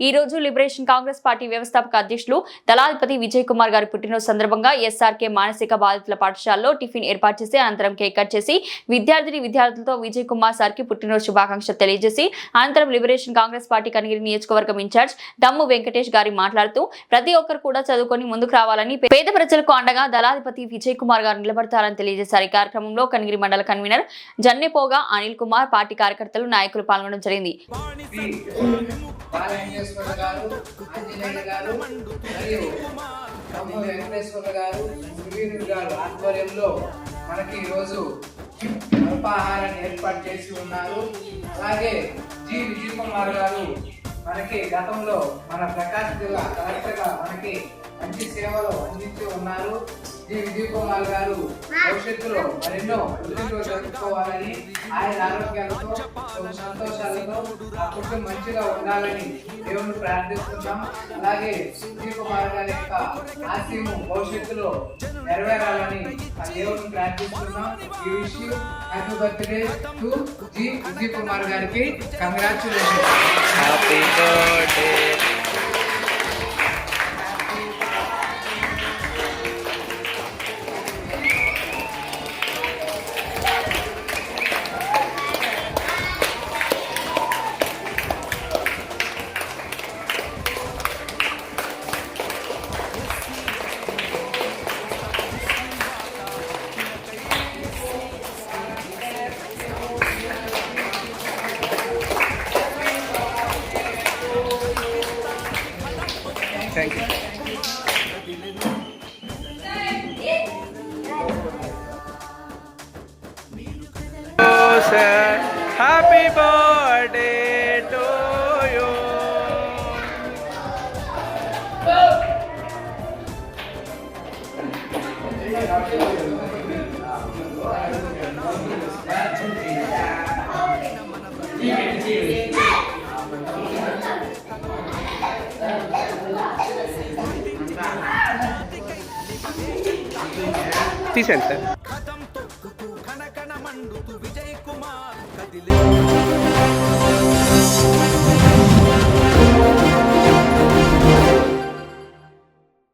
ఈ రోజు liberation Congress party వ్యవస్థాపక అధ్యక్షులు దళాధిపతి విజయ్ కుమార్ గారి పుట్టినరోజు సందర్భంగా ఎస్ఆర్కే మానసిక బాధితుల పాఠశాలలో టిఫిన్ ఏర్పాటు చేసి అనంతరం కేక్ కట్ చేసి విద్యార్థిని విద్యార్థులతో విజయ్ కుమార్ సార్కి పుట్టినరోజు శుభాకాంక్షలు తెలియజేసి అనంతరం లిబరేషన్ కాంగ్రెస్ పార్టీ కనిగిరి నియోజకవర్గం ఇన్ఛార్జ్ దమ్ము వెంకటేష్ గారి మాట్లాడుతూ ప్రతి ఒక్కరు కూడా చదువుకొని ముందుకు రావాలని పేద ప్రజలకు అండగా దళాధిపతి విజయ్ కుమార్ గారు నిలబడతారని తెలియజేశారు. ఈ కార్యక్రమంలో కనిగిరి మండల కన్వీనర్ జన్నెపోగా అనిల్ కుమార్ పార్టీ కార్యకర్తలు నాయకులు పాల్గొనడం జరిగింది. వెంకటేశ్వర గారు ఆంజనేయులు గారు మరియు తమ్ము వెంకటేశ్వర గారు సువీరుడు గారు ఆధ్వర్యంలో మనకి ఈరోజు అల్పాహారాన్ని ఏర్పాటు చేసి ఉన్నారు. అలాగే జి. విజయ్ కుమార్ గారు మనకి గతంలో మన ప్రకాశం జిల్లా కలెక్టర్గా మనకి మంచి సేవలు అందించి ఉన్నారు. శ్రీ విజయ్ కుమార్ గారు భవిష్యత్తులో మరెన్నో వృద్ధిలో జరుపుకోవాలని ఆయన ఆరోగ్యాలతో సంతోషాలతో ఆ కుటుంబం మంచిగా ఉండాలని దేవుని ప్రార్థిస్తున్నాం. అలాగే విజయ్ కుమార్ గారి యొక్క ఆశయము భవిష్యత్తులో నెరవేరాలని ఆ దేవుని ప్రార్థిస్తున్నాం. ఈ విషయం happy birthday to G. Vijay Kumar గారికి. Congratulation thank you sir happy birthday to you తీసేయండి సార్